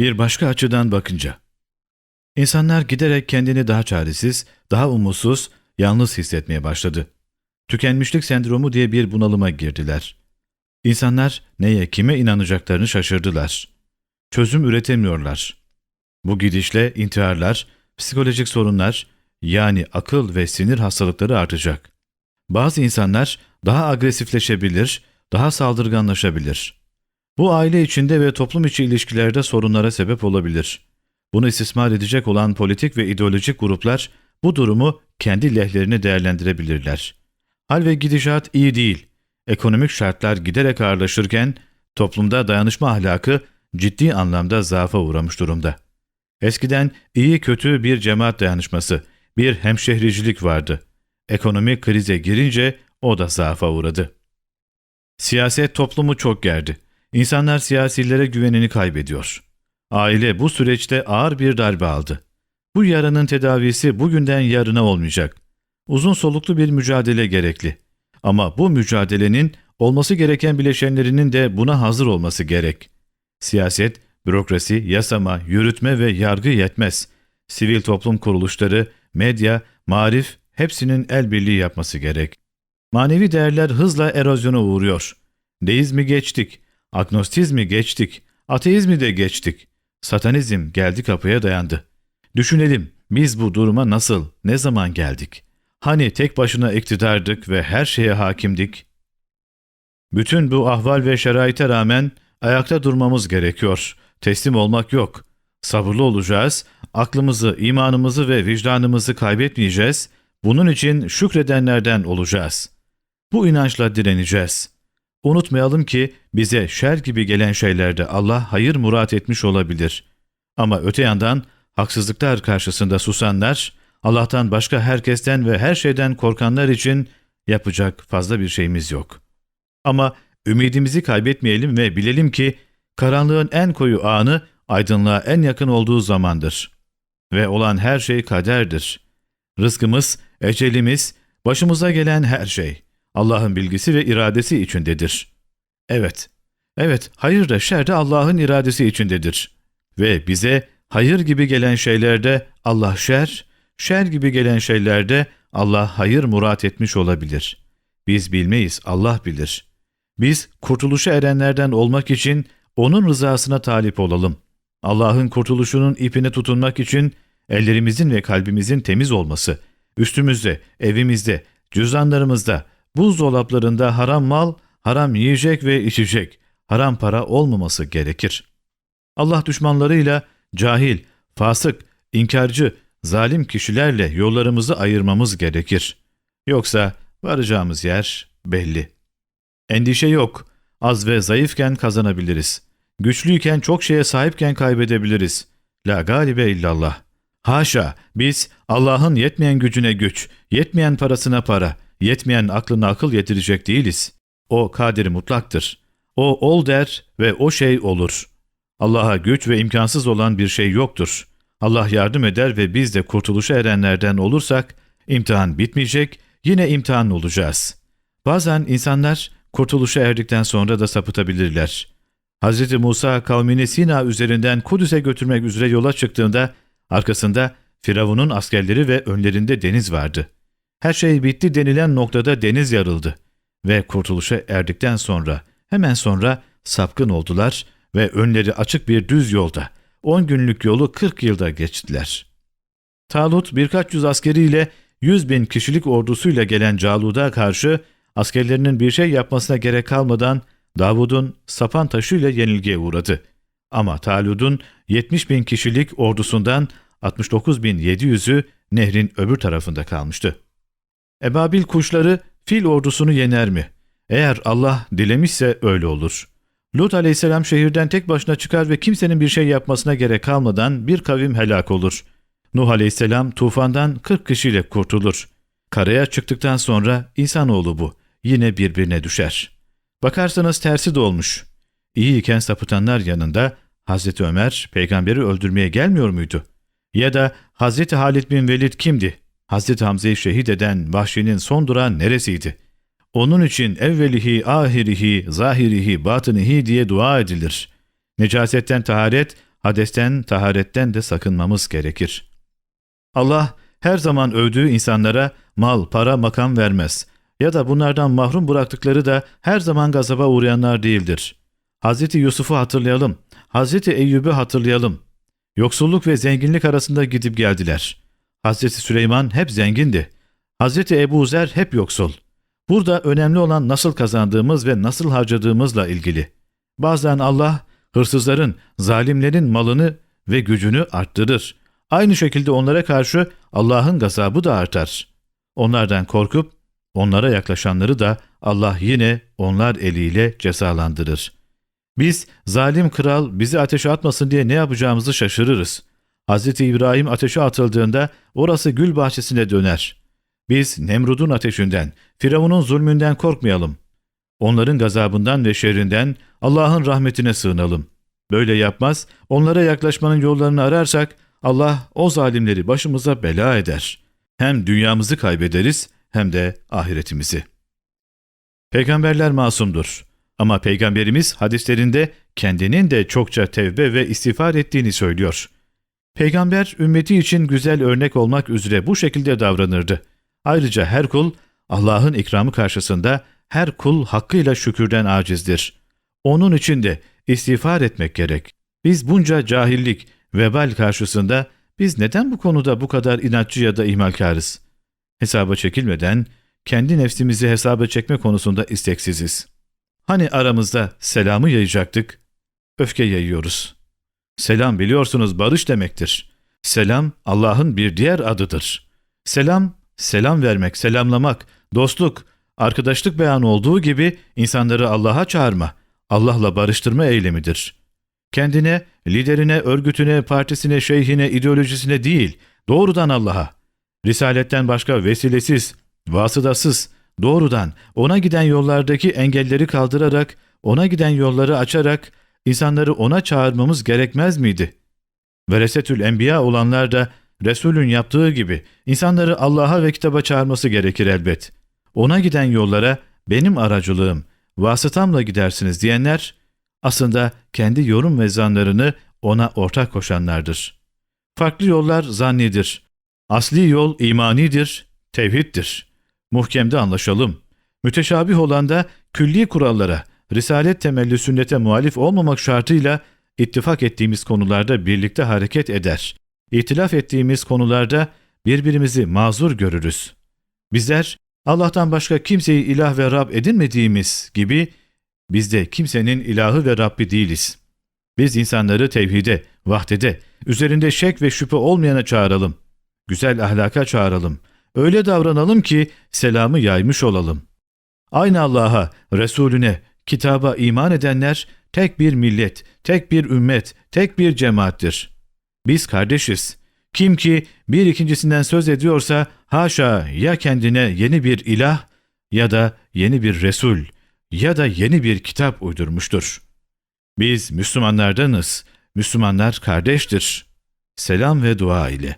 Bir başka açıdan bakınca. İnsanlar giderek kendini daha çaresiz, daha umutsuz, yalnız hissetmeye başladı. Tükenmişlik sendromu diye bir bunalıma girdiler. İnsanlar neye, kime inanacaklarını şaşırdılar. Çözüm üretemiyorlar. Bu gidişle intiharlar, psikolojik sorunlar, yani akıl ve sinir hastalıkları artacak. Bazı insanlar daha agresifleşebilir, daha saldırganlaşabilir. Bu aile içinde ve toplum içi ilişkilerde sorunlara sebep olabilir. Bunu istismar edecek olan politik ve ideolojik gruplar bu durumu kendi lehlerine değerlendirebilirler. Hal ve gidişat iyi değil. Ekonomik şartlar giderek ağırlaşırken toplumda dayanışma ahlakı ciddi anlamda zaafa uğramış durumda. Eskiden iyi kötü bir cemaat dayanışması, bir hemşehricilik vardı. Ekonomik krize girince o da zaafa uğradı. Siyaset toplumu çok gerdi. İnsanlar siyasilere güvenini kaybediyor. Aile bu süreçte ağır bir darbe aldı. Bu yaranın tedavisi bugünden yarına olmayacak. Uzun soluklu bir mücadele gerekli. Ama bu mücadelenin olması gereken bileşenlerinin de buna hazır olması gerek. Siyaset, bürokrasi, yasama, yürütme ve yargı yetmez. Sivil toplum kuruluşları, medya, marif hepsinin el birliği yapması gerek. Manevi değerler hızla erozyona uğruyor. Deizmi geçtik, agnostizmi geçtik, ateizmi de geçtik. Satanizm geldi kapıya dayandı. Düşünelim biz bu duruma nasıl, ne zaman geldik? Hani tek başına iktidardık ve her şeye hakimdik? Bütün bu ahval ve şeraite rağmen ayakta durmamız gerekiyor. Teslim olmak yok. Sabırlı olacağız, aklımızı, imanımızı ve vicdanımızı kaybetmeyeceğiz. Bunun için şükredenlerden olacağız. Bu inançla direneceğiz. Unutmayalım ki bize şer gibi gelen şeylerde Allah hayır murat etmiş olabilir. Ama öte yandan haksızlıklar karşısında susanlar, Allah'tan başka herkesten ve her şeyden korkanlar için yapacak fazla bir şeyimiz yok. Ama ümidimizi kaybetmeyelim ve bilelim ki karanlığın en koyu anı aydınlığa en yakın olduğu zamandır. Ve olan her şey kaderdir. Rızkımız, ecelimiz, başımıza gelen her şey Allah'ın bilgisi ve iradesi içindedir. Evet, evet hayır da şer de Allah'ın iradesi içindedir. Ve bize hayır gibi gelen şeylerde Allah şer, şer gibi gelen şeylerde Allah hayır murat etmiş olabilir. Biz bilmeyiz, Allah bilir. Biz kurtuluşa erenlerden olmak için O'nun rızasına talip olalım. Allah'ın kurtuluşunun ipine tutunmak için ellerimizin ve kalbimizin temiz olması, üstümüzde, evimizde, cüzdanlarımızda, buzdolaplarında haram mal, haram yiyecek ve içecek, haram para olmaması gerekir. Allah düşmanlarıyla cahil, fasık, inkarcı, zalim kişilerle yollarımızı ayırmamız gerekir. Yoksa varacağımız yer belli. Endişe yok. Az ve zayıfken kazanabiliriz. Güçlüyken çok şeye sahipken kaybedebiliriz. La galibe illallah. Haşa, biz Allah'ın yetmeyen gücüne güç, yetmeyen parasına para, yetmeyen aklına akıl yetirecek değiliz. O kaderi mutlaktır. O ol der ve o şey olur. Allah'a güç ve imkansız olan bir şey yoktur. Allah yardım eder ve biz de kurtuluşa erenlerden olursak, imtihan bitmeyecek, yine imtihan olacağız. Bazen insanlar kurtuluşa erdikten sonra da sapıtabilirler. Hz. Musa kavmini Sina üzerinden Kudüs'e götürmek üzere yola çıktığında, arkasında Firavun'un askerleri ve önlerinde deniz vardı. Her şey bitti denilen noktada deniz yarıldı ve kurtuluşa erdikten sonra, hemen sonra sapkın oldular ve önleri açık bir düz yolda, 10 günlük yolu 40 yılda geçtiler. Talut birkaç yüz askeriyle 100 bin kişilik ordusuyla gelen Calud'a karşı askerlerinin bir şey yapmasına gerek kalmadan Davud'un sapan taşıyla yenilgiye uğradı. Ama Talud'un 70 bin kişilik ordusundan 69 bin 700'ü nehrin öbür tarafında kalmıştı. Ebabil kuşları fil ordusunu yener mi? Eğer Allah dilemişse öyle olur. Lut aleyhisselam şehirden tek başına çıkar ve kimsenin bir şey yapmasına gerek kalmadan bir kavim helak olur. Nuh aleyhisselam tufandan 40 kişiyle kurtulur. Karaya çıktıktan sonra insanoğlu bu. Yine birbirine düşer. Bakarsanız tersi de olmuş. İyi iken sapıtanlar yanında Hazreti Ömer peygamberi öldürmeye gelmiyor muydu? Ya da Hazreti Halid bin Velid kimdi? Hazreti Hamza'yı şehit eden Vahşi'nin son durağı neresiydi? Onun için evvelihi, ahirihi, zahirihi, batınihi diye dua edilir. Necasetten taharet, hadesten, taharetten de sakınmamız gerekir. Allah her zaman övdüğü insanlara mal, para, makam vermez ya da bunlardan mahrum bıraktıkları da her zaman gazaba uğrayanlar değildir. Hazreti Yusuf'u hatırlayalım, Hazreti Eyyub'u hatırlayalım. Yoksulluk ve zenginlik arasında gidip geldiler. Hazreti Süleyman hep zengindi. Hazreti Ebu Zer hep yoksul. Burada önemli olan nasıl kazandığımız ve nasıl harcadığımızla ilgili. Bazen Allah hırsızların, zalimlerin malını ve gücünü arttırır. Aynı şekilde onlara karşı Allah'ın gazabı da artar. Onlardan korkup onlara yaklaşanları da Allah yine onlar eliyle cezalandırır. Biz zalim kral bizi ateşe atmasın diye ne yapacağımızı şaşırırız. Hz. İbrahim ateşe atıldığında orası gül bahçesine döner. Biz Nemrud'un ateşinden, Firavun'un zulmünden korkmayalım. Onların gazabından ve şerrinden Allah'ın rahmetine sığınalım. Böyle yapmaz, onlara yaklaşmanın yollarını ararsak Allah o zalimleri başımıza bela eder. Hem dünyamızı kaybederiz hem de ahiretimizi. Peygamberler masumdur. Ama Peygamberimiz hadislerinde kendinin de çokça tevbe ve istiğfar ettiğini söylüyor. Peygamber ümmeti için güzel örnek olmak üzere bu şekilde davranırdı. Ayrıca her kul Allah'ın ikramı karşısında her kul hakkıyla şükürden acizdir. Onun için de istiğfar etmek gerek. Biz bunca cahillik, vebal karşısında biz neden bu konuda bu kadar inatçı ya da ihmalkarız? Hesaba çekilmeden kendi nefsimizi hesaba çekme konusunda isteksiziz. Hani aramızda selamı yayacaktık, öfke yayıyoruz. Selam biliyorsunuz barış demektir. Selam Allah'ın bir diğer adıdır. Selam, selam vermek, selamlamak, dostluk, arkadaşlık beyanı olduğu gibi insanları Allah'a çağırma, Allah'la barıştırma eylemidir. Kendine, liderine, örgütüne, partisine, şeyhine, ideolojisine değil, doğrudan Allah'a. Risaletten başka vesilesiz, vasıtasız, doğrudan ona giden yollardaki engelleri kaldırarak, ona giden yolları açarak, insanları ona çağırmamız gerekmez miydi? Veresetül Enbiya olanlar da Resulün yaptığı gibi insanları Allah'a ve kitaba çağırması gerekir elbet. Ona giden yollara benim aracılığım, vasıtamla gidersiniz diyenler aslında kendi yorum ve zanlarını ona ortak koşanlardır. Farklı yollar zannidir. Asli yol imanidir, tevhiddir. Muhkemde anlaşalım. Müteşabih olan da külli kurallara, risalet temelli sünnete muhalif olmamak şartıyla ittifak ettiğimiz konularda birlikte hareket eder. İtilaf ettiğimiz konularda birbirimizi mazur görürüz. Bizler Allah'tan başka kimseyi ilah ve Rab edinmediğimiz gibi biz de kimsenin ilahı ve Rabbi değiliz. Biz insanları tevhide, vahdede, üzerinde şek ve şüphe olmayana çağıralım. Güzel ahlaka çağıralım. Öyle davranalım ki selamı yaymış olalım. Aynı Allah'a, Resulüne, kitaba iman edenler tek bir millet, tek bir ümmet, tek bir cemaattir. Biz kardeşiz. Kim ki bir ikincisinden söz ediyorsa haşa ya kendine yeni bir ilah ya da yeni bir Resul ya da yeni bir kitap uydurmuştur. Biz Müslümanlardanız. Müslümanlar kardeştir. Selam ve dua ile.